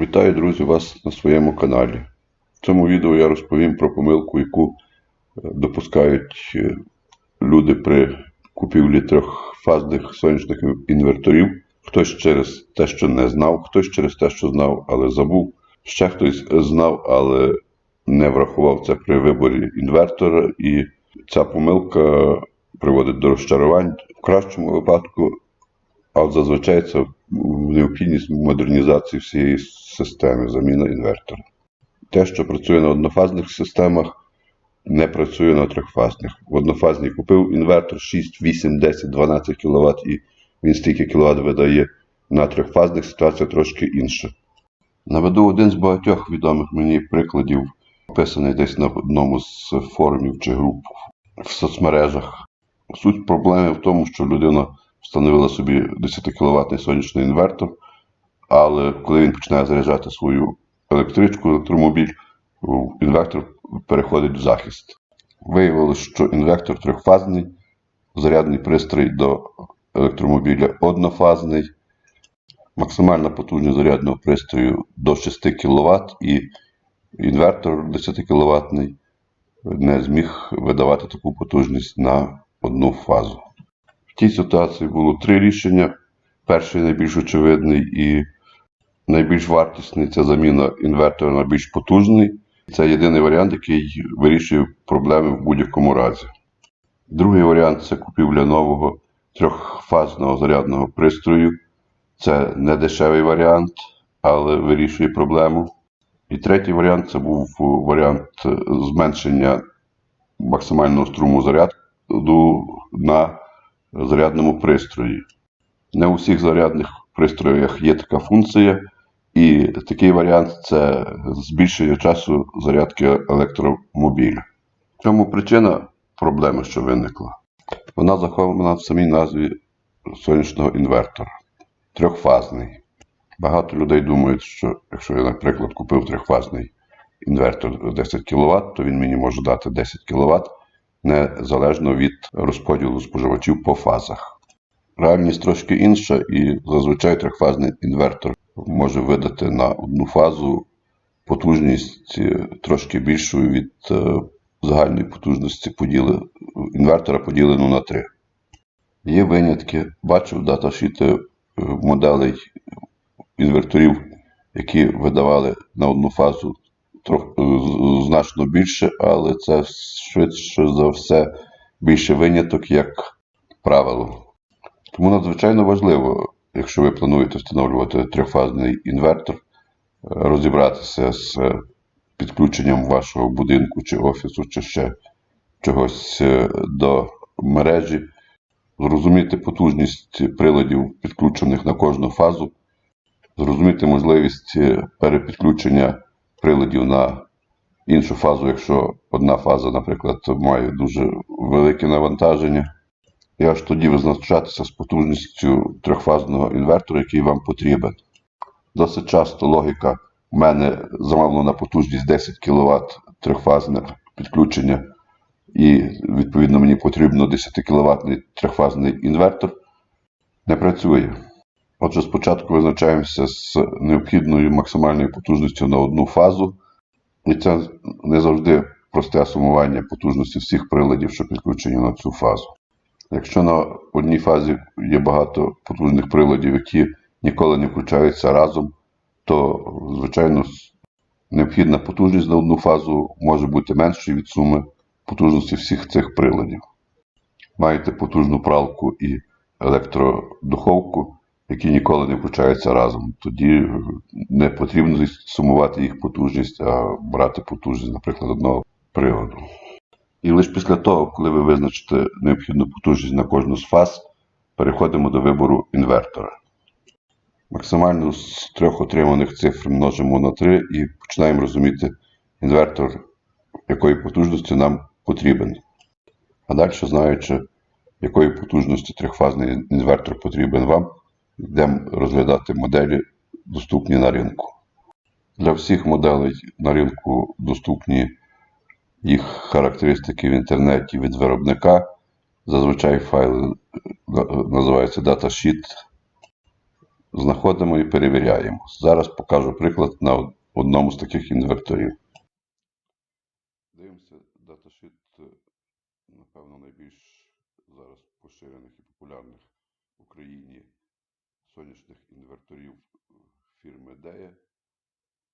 Вітаю, друзі, вас на своєму каналі. В цьому відео я розповім про помилку, яку е, допускають е, люди при купівлі трьохфазних сонячних інверторів. Хтось через те, що не знав, хтось через те, що знав, але забув. Ще хтось знав, але не врахував це при виборі інвертора, і ця помилка приводить до розчарувань в кращому випадку, а от зазвичай це необхідність модернізації всієї системи, заміна інвертора. Те, що працює на однофазних системах, не працює на трьохфазних. В однофазній купив інвертор 6, 8, 10, 12 кВт і він стільки кВт видає. На трьохфазних ситуація трошки інша. Наведу один з багатьох відомих мені прикладів, описаний десь на одному з форумів чи груп в соцмережах. Суть проблеми в тому, що людина встановила собі 10 кВт сонячний інвертор, але коли він починає заряджати свою електричку, електромобіль, інвертор переходить в захист. Виявилося, що інвертор трьохфазний, зарядний пристрій до електромобіля однофазний, максимальна потужність зарядного пристрою до 6 кВт, і інвертор 10 кВт не зміг видавати таку потужність на одну фазу. В тій ситуації було три рішення. Перший найбільш очевидний і найбільш вартісний це заміна інвертора на більш потужний. Це єдиний варіант, який вирішує проблеми в будь-якому разі. Другий варіант це купівля нового трьохфазного зарядного пристрою. Це не дешевий варіант, але вирішує проблему. І третій варіант це був варіант зменшення максимального струму заряду на зарядному пристрої. Не у всіх зарядних пристроях є така функція, і такий варіант це збільшення часу зарядки електромобіля. В чому причина проблеми, що виникла? Вона захована в самій назві сонячного інвертора. Трьохфазний. Багато людей думають, що якщо я, наприклад, купив трьохфазний інвертор 10 кВт, то він мені може дати 10 кВт незалежно від розподілу споживачів по фазах. Реальність трошки інша, і зазвичай трьохфазний інвертор може видати на одну фазу потужність трошки більшою від загальної потужності поділи, інвертора поділену на 3. Є винятки, бачив даташіти моделей інверторів, які видавали на одну фазу значно більше, але це швидше за все більше виняток, як правило. Тому надзвичайно важливо, якщо ви плануєте встановлювати трьохфазний інвертор, розібратися з підключенням вашого будинку чи офісу, чи ще чогось до мережі, зрозуміти потужність приладів, підключених на кожну фазу, зрозуміти можливість перепідключення приладів на іншу фазу, якщо одна фаза, наприклад, має дуже велике навантаження. І аж тоді визначатися з потужністю трьохфазного інвертора, який вам потрібен. Досить часто логіка в мене замовлена потужність 10 кВт трьохфазне підключення, і, відповідно, мені потрібно 10 кВт трьохфазний інвертор. Не працює. Отже, спочатку визначаємося з необхідною максимальною потужністю на одну фазу, і це не завжди просте сумування потужності всіх приладів, що підключені на цю фазу. Якщо на одній фазі є багато потужних приладів, які ніколи не включаються разом, то, звичайно, необхідна потужність на одну фазу може бути меншою від суми потужності всіх цих приладів. Маєте потужну пралку і електродуховку, які ніколи не включаються разом. Тоді не потрібно сумувати їх потужність, а брати потужність, наприклад, одного приладу. І лише після того, коли ви визначите необхідну потужність на кожну з фаз, переходимо до вибору інвертора. Максимально з трьох отриманих цифр множимо на 3 і починаємо розуміти інвертор, якої потужності нам потрібен. А далі, знаючи, якої потужності трьохфазний інвертор потрібен вам, йдемо розглядати моделі, доступні на ринку. Для всіх моделей на ринку доступні їх характеристики в інтернеті від виробника. Зазвичай файл називається datasheet. знаходимо і перевіряємо. Зараз покажу приклад на одному з таких інверторів. Дивимося даташит, е, напевно, найбільш зараз поширених і популярних в Україні сонячних інверторів е, фірми DEA.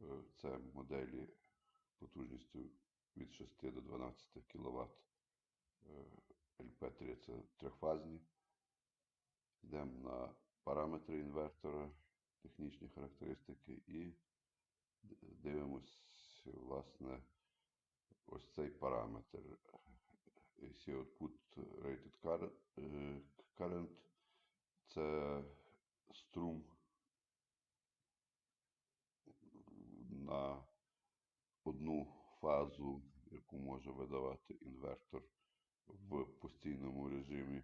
Е, Це моделі потужністю від 6 до 12 кВт. LP3 це трьохфазні. Йдемо на параметри інвертора, технічні характеристики і дивимось, власне, ось цей параметр. AC Output Rated е, current це струм на одну фазу, яку може видавати інвертор в постійному режимі.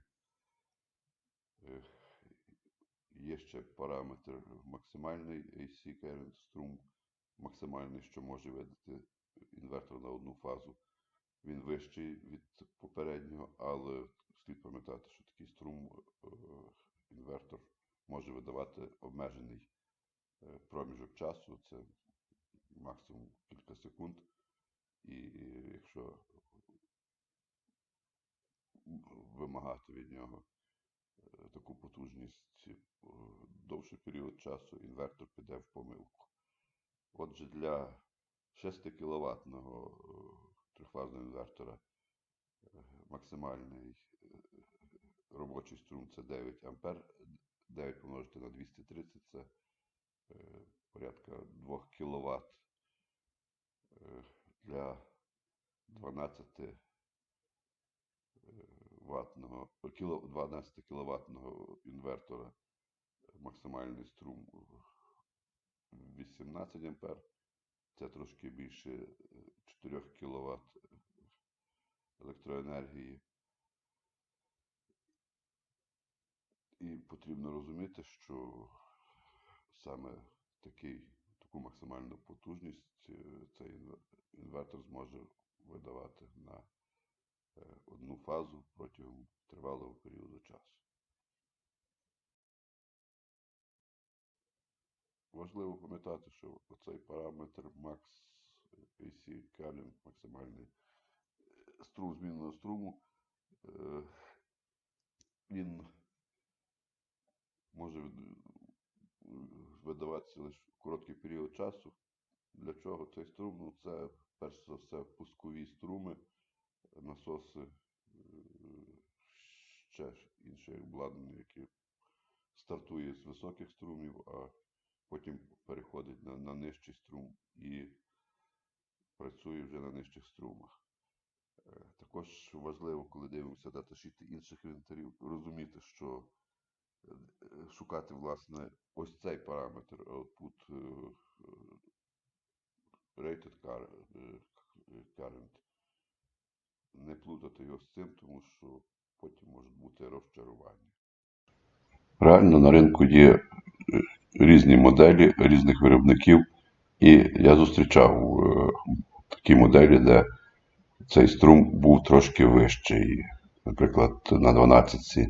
Є ще параметр максимальний AC current струм, максимальний, що може видати інвертор на одну фазу. Він вищий від попереднього, але слід пам'ятати, що такий струм е, інвертор може видавати обмежений е, проміжок часу, це максимум кілька секунд. І якщо вимагати від нього е, таку потужність е, довший період часу, інвертор піде в помилку. Отже, для 6 кВт трьохфазного інвертора максимальний робочий струм це 9 А. 9 помножити на 230 це е, порядка 2 кВт. Для 12 ватного, кіло, 12 кВт інвертора максимальний струм 18 А. Це трошки більше е, 4 кВт електроенергії. І потрібно розуміти, що саме такий, таку максимальну потужність е, цей інвертор зможе видавати на е, одну фазу протягом тривалого періоду часу. Важливо пам'ятати, що оцей параметр max AC current, максимальний е, струм змінного струму, він може видаватися лише короткий період часу. Для чого цей струм? Ну, це перш за все пускові струми, насоси, е, ще інше обладнання, яке стартує з високих струмів, а потім переходить на, на нижчий струм і працює вже на нижчих струмах. Е, Також важливо, коли дивимося даташіти інших інвентарів, розуміти, що шукати, власне, ось цей параметр output е, е, rated е, current, не плутати його з цим, тому що потім можуть бути розчарування. Реально на ринку є різні моделі різних виробників, і я зустрічав такі моделі, де цей струм був трошки вищий. Наприклад, на 12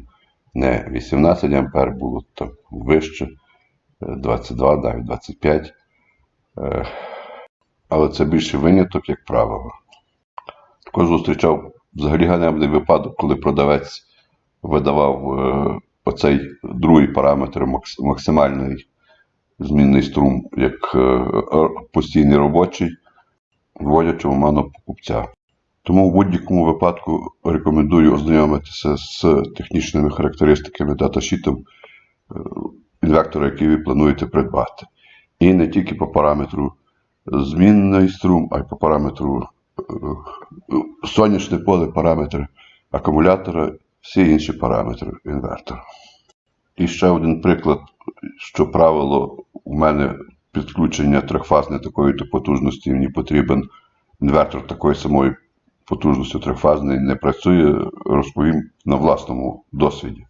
не 18 А було там вище, е, 22, навіть 25. Е, Але це більше виняток, як правило. Також зустрічав взагалі ганебний випадок, коли продавець видавав е, оцей другий параметр максимальний змінний струм як е, постійний робочий, вводячи в оману покупця. Тому в будь-якому випадку рекомендую ознайомитися з технічними характеристиками даташітом інвертора, який ви плануєте придбати. І не тільки по параметру змінний струм, а й по параметру е, е, сонячне поле, параметр акумулятора, всі інші параметри інвертора. І ще один приклад, що правило у мене підключення трьохфазне такої то потужності, мені потрібен інвертор такої самої потужності трьохфазний не працює, розповім на власному досвіді.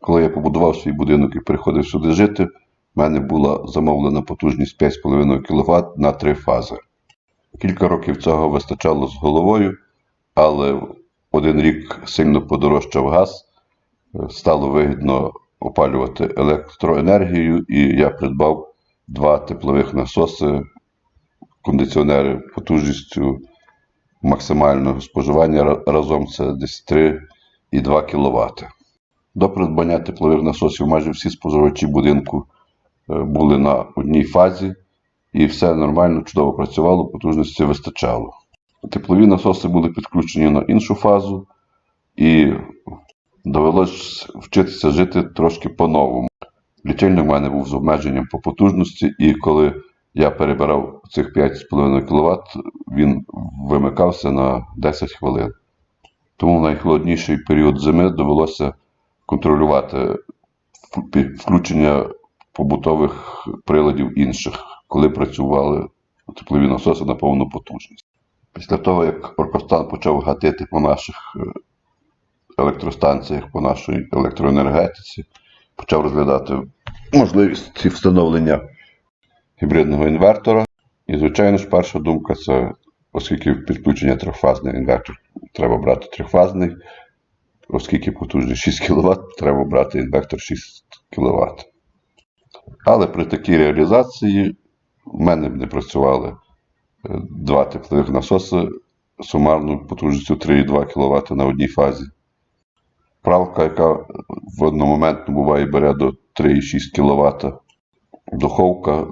Коли я побудував свій будинок і переходив сюди жити, в мене була замовлена потужність 5,5 кВт на три фази. Кілька років цього вистачало з головою, але один рік сильно подорожчав газ, стало вигідно опалювати електроенергією, і я придбав два теплових насоси, кондиціонери потужністю максимального споживання разом це десь 3,2 кВт. До придбання теплових насосів майже всі споживачі будинку е, були на одній фазі, і все нормально, чудово працювало, потужності вистачало. Теплові насоси були підключені на іншу фазу, і довелось вчитися жити трошки по-новому. Лічильник в мене був з обмеженням по потужності, і коли я перебирав цих 5,5 кВт, він вимикався на 10 хвилин. Тому в найхолодніший період зими довелося контролювати включення побутових приладів інших, коли працювали теплові насоси на повну потужність. Після того, як Оркостан почав гатити по наших е, електростанціях, по нашій електроенергетиці, почав розглядати можливість встановлення гібридного інвертора. І, звичайно ж, перша думка це, оскільки підключення трьохфазний інвертор, треба брати трьохфазний, оскільки потужність 6 кВт, треба брати інвертор 6 кВт. Але при такій реалізації в мене б не працювали е, два теплових насоси сумарною потужністю 3,2 кВт на одній фазі. Правка, яка в одномоментно буває бере до 3,6 кВт, духовка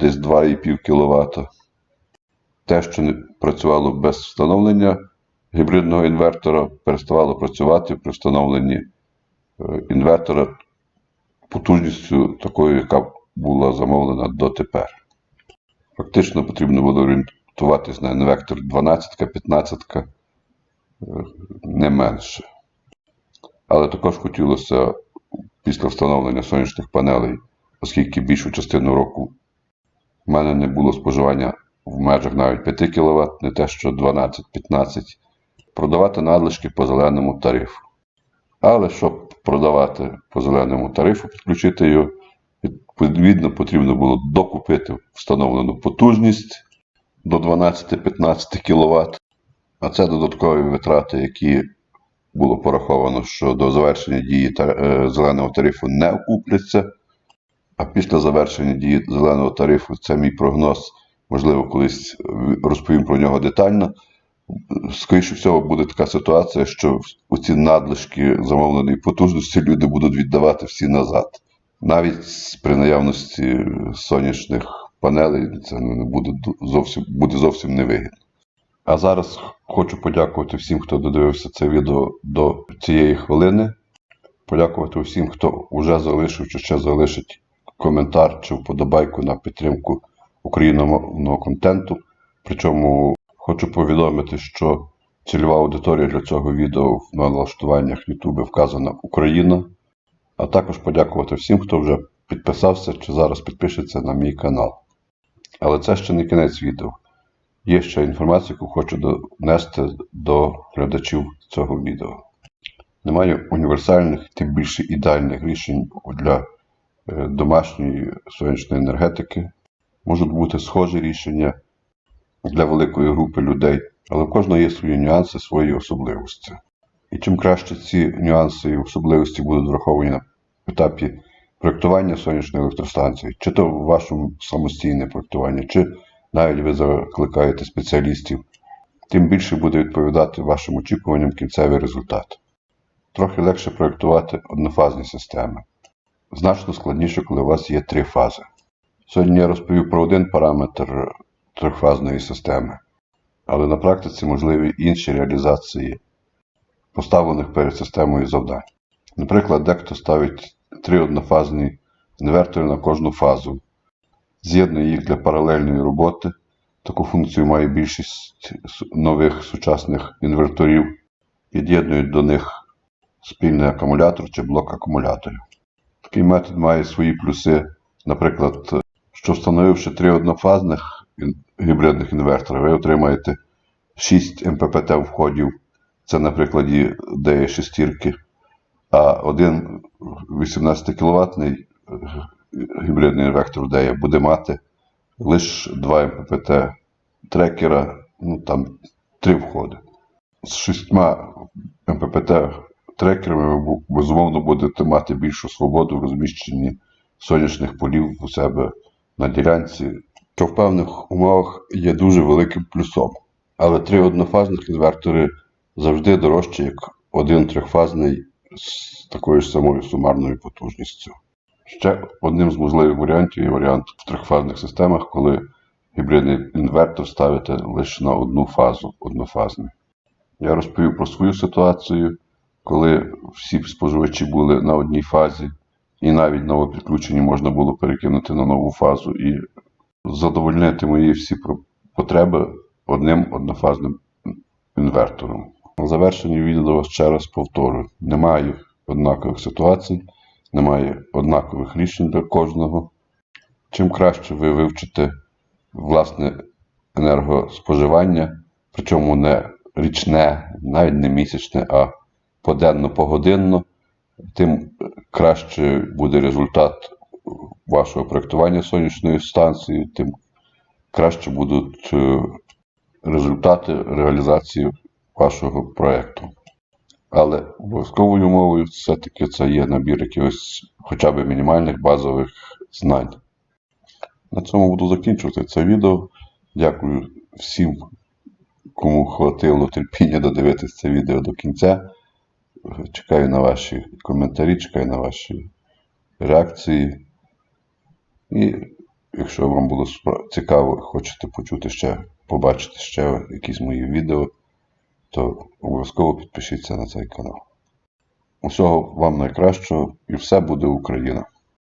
десь 2,5 кВт. Те, що працювало без встановлення гібридного інвертора, переставало працювати при встановленні е, інвертора потужністю такою, яка була замовлена дотепер. Фактично потрібно було орієнтуватись на інвектор 12, 15, е, не менше. Але також хотілося після встановлення сонячних панелей, оскільки більшу частину року в мене не було споживання в межах навіть 5 кВт, не те що 12-15, продавати надлишки по зеленому тарифу. Але щоб продавати по зеленому тарифу, підключити його, відповідно потрібно було докупити встановлену потужність до 12-15 кВт, а це додаткові витрати, які було пораховано, що до завершення дії е, зеленого тарифу не окупляться. А після завершення дії зеленого тарифу, це мій прогноз, можливо, колись розповім про нього детально. Скоріше всього, буде така ситуація, що оці надлишки замовленої потужності люди будуть віддавати всі назад. Навіть при наявності сонячних панелей це не буде зовсім, буде зовсім невигідно. А зараз хочу подякувати всім, хто додивився це відео до цієї хвилини. Подякувати всім, хто вже залишив чи ще залишить коментар чи вподобайку на підтримку україномовного контенту. Причому хочу повідомити, що цільова аудиторія для цього відео в налаштуваннях YouTube вказана Україна. А також подякувати всім, хто вже підписався чи зараз підпишеться на мій канал. Але це ще не кінець відео. Є ще інформація, яку хочу донести до глядачів цього відео. Немає універсальних, тим більше ідеальних рішень для домашньої сонячної енергетики. Можуть бути схожі рішення для великої групи людей, але в кожного є свої нюанси, свої особливості. І чим краще ці нюанси і особливості будуть враховані на етапі проєктування сонячної електростанції, чи то в вашому самостійне проєктування, чи навіть ви закликаєте спеціалістів, тим більше буде відповідати вашим очікуванням кінцевий результат. Трохи легше проєктувати однофазні системи. Значно складніше, коли у вас є три фази. Сьогодні я розповів про один параметр трьохфазної системи, але на практиці можливі інші реалізації поставлених перед системою завдань. Наприклад, дехто ставить три однофазні інвертори на кожну фазу, з'єднує їх для паралельної роботи. Таку функцію має більшість нових сучасних інверторів, під'єднують до них спільний акумулятор чи блок акумуляторів. Такий метод має свої плюси, наприклад, що встановивши три однофазних гібридних інвертори, ви отримаєте 6 МППТ входів. Це на прикладі D6, а один 18 кВт гібридний інвертор DEA буде мати лише 2 МППТ трекера, ну там три входи. З шістьма МППТ трекерами, ви безумовно будете мати більшу свободу в розміщенні сонячних полів у себе на ділянці, що в певних умовах є дуже великим плюсом. Але три однофазних інвертори завжди дорожче, як один трьохфазний з такою ж самою сумарною потужністю. Ще одним з можливих варіантів є варіант в трьохфазних системах, коли гібридний інвертор ставите лише на одну фазу однофазний. Я розповів про свою ситуацію, коли всі споживачі були на одній фазі, і навіть новопідключені можна було перекинути на нову фазу і задовольнити мої всі потреби одним однофазним інвертором. На завершенні відео ще раз повторю: немає однакових ситуацій, немає однакових рішень для кожного. Чим краще ви вивчите власне енергоспоживання, причому не річне, навіть не місячне, а поденно погодинно, тим краще буде результат вашого проєктування сонячної станції, тим краще будуть е, результати реалізації вашого проєкту. Але обов'язковою умовою все-таки це є набір якихось хоча б мінімальних базових знань. На цьому буду закінчувати це відео. Дякую всім, кому хватило терпіння додивитися це відео до кінця. Чекаю на ваші коментарі, чекаю на ваші реакції. І якщо вам було цікаво, хочете почути ще, побачити ще якісь мої відео, то обов'язково підпишіться на цей канал. Усього вам найкращого і все буде Україна!